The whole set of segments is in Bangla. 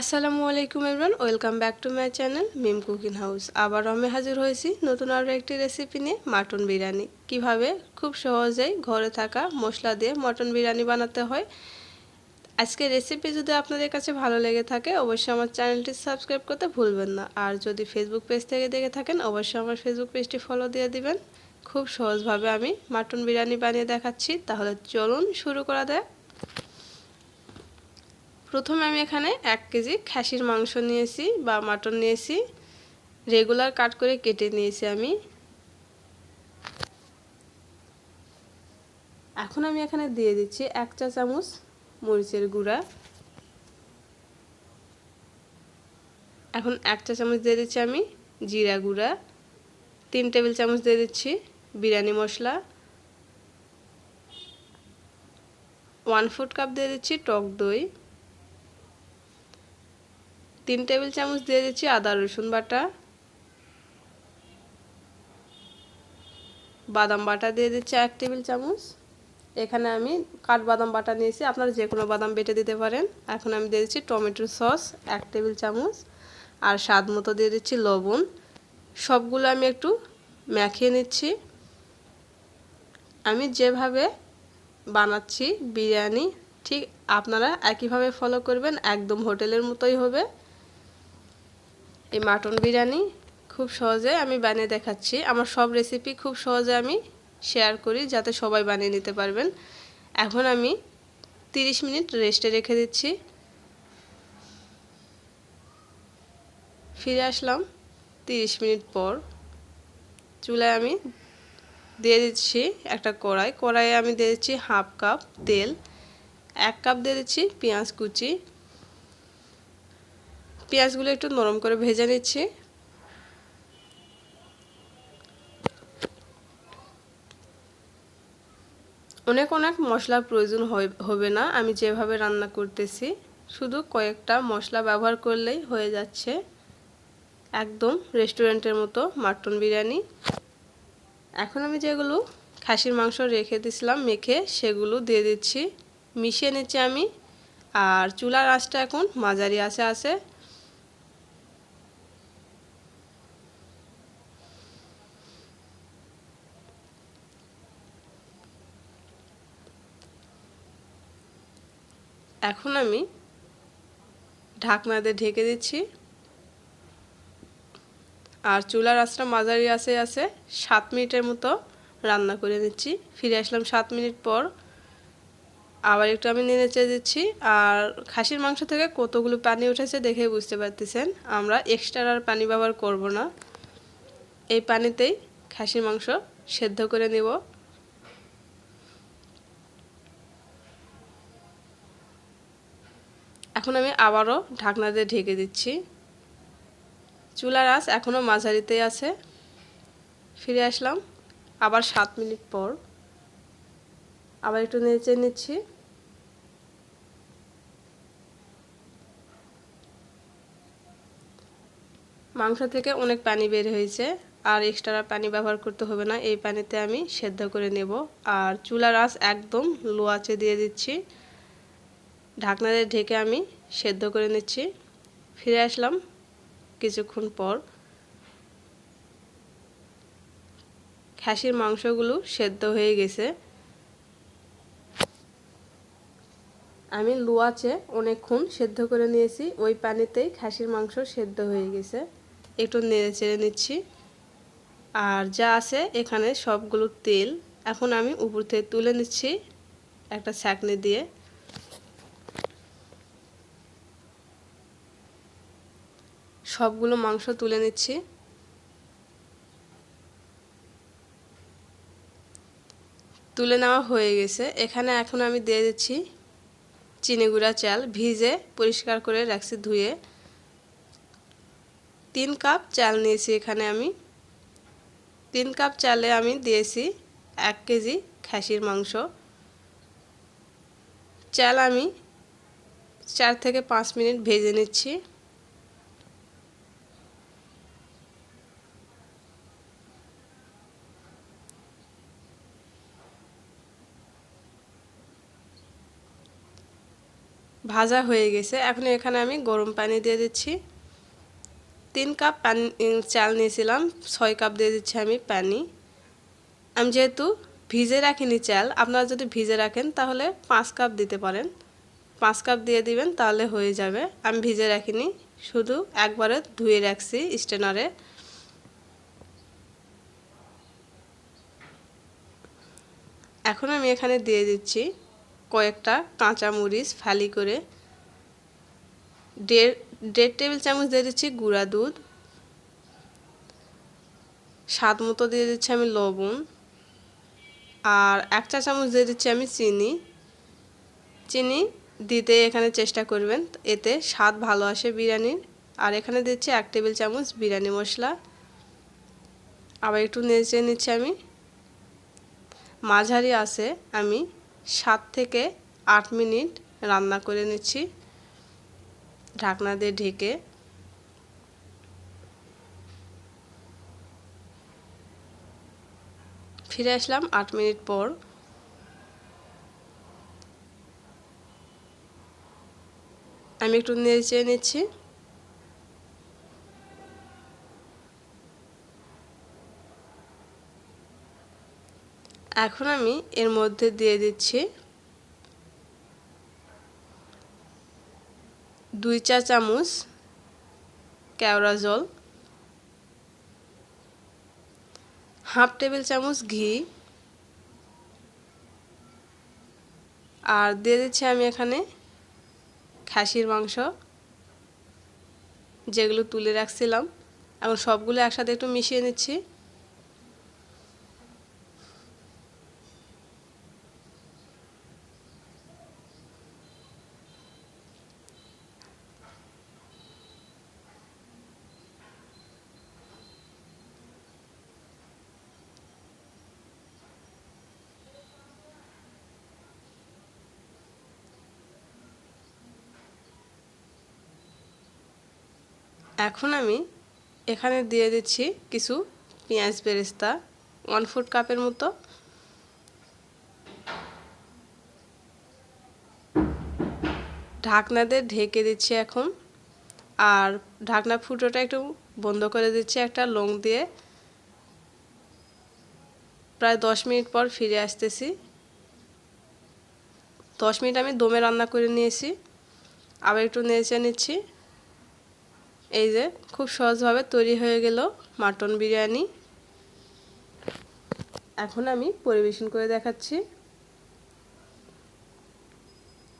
আসসালামু আলাইকুম everyone welcome back to my channel Mim cooking house আবার আমি হাজির হয়েছি নতুন আরও একটি রেসিপি নিয়ে মাটন বিরিয়ানি কীভাবে? খুব সহজেই ঘরে থাকা মশলা দিয়ে মটন বিরিয়ানি বানাতে হয়। আজকের রেসিপি যদি আপনাদের কাছে ভালো লেগে থাকে, অবশ্যই আমার চ্যানেলটি সাবস্ক্রাইব করতে ভুলবেন না। আর যদি ফেসবুক পেজ থেকে দেখে থাকেন, অবশ্যই আমার ফেসবুক পেজটি ফলো দিয়ে দিবেন। খুব সহজভাবে আমি মাটন বিরিয়ানি বানিয়ে দেখাচ্ছি। তাহলে চলুন শুরু করা দেয় প্রথমে আমি এখানে এক কেজি খাসির মাংস নিয়েছি বা মাটন নিয়েছি। রেগুলার কাট করে কেটে নিয়েছি আমি। এখন আমি এখানে দিয়ে দিচ্ছি এক চা চামচ মরিচের গুঁড়া। এখন এক চা চামচ দিয়ে দিচ্ছি আমি জিরা গুঁড়া। তিন টেবিল চামচ দিয়ে দিচ্ছি বিরিয়ানি মশলা। ওয়ান ফুট কাপ দিয়ে দিচ্ছি টক দই। তিন টেবিল চামচ দিয়ে দিচ্ছি আদা, রসুন বাটা। বাদাম বাটা দিয়ে দিচ্ছি এক টেবিল চামচ। এখানে আমি কাঠবাদাম বাটা নিয়েছি, আপনারা যে কোনো বাদাম বেটে দিতে পারেন। এখন আমি দিয়ে দিচ্ছি টমেটোর সস এক টেবিল চামচ। আর স্বাদ মতো দিয়ে দিচ্ছি লবণ। সবগুলো আমি একটু মাখিয়ে নিচ্ছি। আমি যেভাবে বানাচ্ছি, বিরিয়ানি, ঠিক আপনারা একইভাবে ফলো করবেন, একদম হোটেলের মতোই হবে। এই মাটন বিরিয়ানি খুব সহজে আমি বানিয়ে দেখাচ্ছি। আমার সব রেসিপি খুব সহজে আমি শেয়ার করি যাতে সবাই বানিয়ে নিতে পারবেন। এখন আমি 30 মিনিট রেস্টে রেখে দিচ্ছি। ফিরে আসলাম 30 মিনিট পর। চুলায় আমি দিয়ে দিচ্ছি একটা কড়াই। কড়াইয়ে আমি দিয়ে দিচ্ছি হাফ কাপ তেল, এক কাপ দিয়ে দিচ্ছি পেঁয়াজ কুচি পেঁয়াজগুলো একটু নরম করে ভেজে নিচ্ছি। অনেক অনেক মশলার প্রয়োজন হবে না। আমি যেভাবে রান্না করতেছি, শুধু কয়েকটা মশলা ব্যবহার করলেই হয়ে যাচ্ছে। একদম রেস্টুরেন্টের মতো মাটন বিরিয়ানি। এখন আমি যেগুলো খাসির মাংস রেখে দিছিলাম, মেখে সেগুলো দিয়ে দিচ্ছি। মিশিয়ে নিচ্ছি আমি। আর চুলার আঁচটা এখন মাঝারি আছে আছে। এখন আমি ঢাকনা দিয়ে ঢেকে দিচ্ছি। আর চুলার আঁচটা মাঝারি আছে আছে সাত মিনিটের মতো রান্না করে নিচ্ছি। ফিরে আসলাম সাত মিনিট পর। আবার একটু আমি নেড়ে দিচ্ছি। আর খাসির মাংস থেকে কতগুলো পানি উঠেছে দেখে বুঝতে পারতেছেন। আমরা এক্সট্রা আর পানি ব্যবহার করব না। এই পানিতেই খাসির মাংস সেদ্ধ করে নেব। এখন আমি আবারও ঢাকনা দিয়ে ঢেকে দিচ্ছি। চুলার আঁচ এখনও মাঝারিতেই আছে। ফিরে আসলাম আবার সাত মিনিট পর। আবার একটু নেচে নিচ্ছি। মাংস থেকে অনেক পানি বের হয়েছে আর এক্সট্রা পানি ব্যবহার করতে হবে না। এই পানিতে আমি সেদ্ধ করে নেব। আর চুলার আঁচ একদম লো আঁচে দিয়ে দিচ্ছি। ঢাকনা দিয়ে ঢেকে আমি সেদ্ধ করে নিচ্ছি। ফিরে আসলাম কিছুক্ষণ পর। খাসির মাংসগুলো সেদ্ধ হয়ে গেছে। আমি লুয়াচে অনেকক্ষণ সেদ্ধ করে নিয়েছি। ওই পানিতেই খাসির মাংস সেদ্ধ হয়ে গেছে। একটু নেড়ে চেড়ে নিচ্ছি। আর যা আছে এখানে সবগুলো তেল। এখন আমি উপর থেকে তুলে নিচ্ছি একটা ছাঁকনি দিয়ে। সবগুলো মাংস তুলে নিচ্ছি। তুলে নেওয়া হয়ে গেছে। এখানে এখন আমি দিয়ে দিচ্ছি চিনি গুঁড়া, চাল ভিজে পরিষ্কার করে রাখছি ধুয়ে। তিন কাপ চাল নিয়েছি এখানে আমি। তিন কাপ চালে আমি দিয়েছি এক কেজি খাসির মাংস। চাল আমি চার থেকে পাঁচ মিনিট ভেজে নিচ্ছি। ভাজা হয়ে গেছে। এখন এখানে আমি গরম পানি দিয়ে দিচ্ছি। তিন কাপ পানি চাল নিয়েছিলাম, ছয় কাপ দিয়ে দিচ্ছি আমি পানি। আমি যেহেতু ভিজে রাখিনি চাল, আপনারা যদি ভিজে রাখেন তাহলে পাঁচ কাপ দিতে পারেন। পাঁচ কাপ দিয়ে দিবেন তাহলে হয়ে যাবে। আমি ভিজে রাখিনি, শুধু একবারে ধুয়ে রাখছি স্টেনারে এখন আমি এখানে দিয়ে দিচ্ছি কয়েকটা কাঁচা মরিচ ফালি করে, দেড় দেড় টেবিল চামচ দিয়ে দিচ্ছি গুঁড়া দুধ, স্বাদ মতো দিয়ে দিচ্ছি আমি লবণ, আর এক চা চামচ দিয়ে দিচ্ছি আমি চিনি। চিনি দিতে এখানে চেষ্টা করবেন, এতে স্বাদ ভালো আসে বিরিয়ানির। আর এখানে দিচ্ছি এক টেবিল চামচ বিরিয়ানি মশলা। আবার একটু নেচে নিচ্ছি আমি। মাঝারি আছে আমি সাত থেকে আট মিনিট রান্না করে নিচ্ছি। ঢাকনা দিয়ে ঢেকে। ফিরে আসলাম আট মিনিট পর। আমি একটু নেড়ে চেয়ে নিচ্ছি। এখন আমি এর মধ্যে দিয়ে দিচ্ছি দুই চা চামচ কেওড়া জল, হাফ টেবিল চামচ ঘি, আর দিয়ে দিচ্ছি আমি এখানে খাসির মাংস যেগুলো তুলে রাখছিলাম। এখন সবগুলো একসাথে একটু মিশিয়ে নিচ্ছি। এখন আমি এখানে দিয়ে দিচ্ছি কিছু পেঁয়াজ বেরেস্তা ওয়ান ফুট কাপের মতো। ঢাকনা দিয়ে ঢেকে দিচ্ছি এখন। আর ঢাকনা ফুটোটা একটু বন্ধ করে দিচ্ছি একটা লং দিয়ে। প্রায় দশ মিনিট পর ফিরে আসতেছি। দশ মিনিট আমি দমে রান্না করে নিয়েছি। আবার একটু নেচে নিচ্ছি। এই যে খুব সহজভাবে তৈরি হয়ে গেল মাটন বিরিয়ানি। এখন আমি পরিবেশন করে দেখাচ্ছি।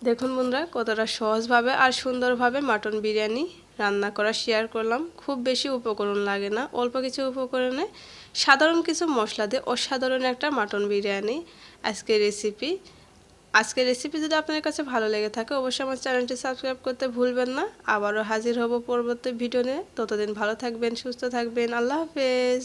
দেখুন বন্ধুরা, কতটা সহজভাবে আর সুন্দরভাবে মাটন বিরিয়ানি রান্না করা শেয়ার করলাম। খুব বেশি উপকরণ লাগে না, অল্প কিছু উপকরণে। সাধারণ কিছু মশলা দিয়ে অসাধারণ একটা মাটন বিরিয়ানি। আজকের রেসিপি আজকের রেসিপি যদি আপনার কাছে ভালো লেগে থাকে, অবশ্যই আমার চ্যানেলটি সাবস্ক্রাইব করতে ভুলবেন না। আবারও হাজির হব পরবর্তী ভিডিও নিয়ে। ততদিন ভালো থাকবেন, সুস্থ থাকবেন। আল্লাহ হাফেজ।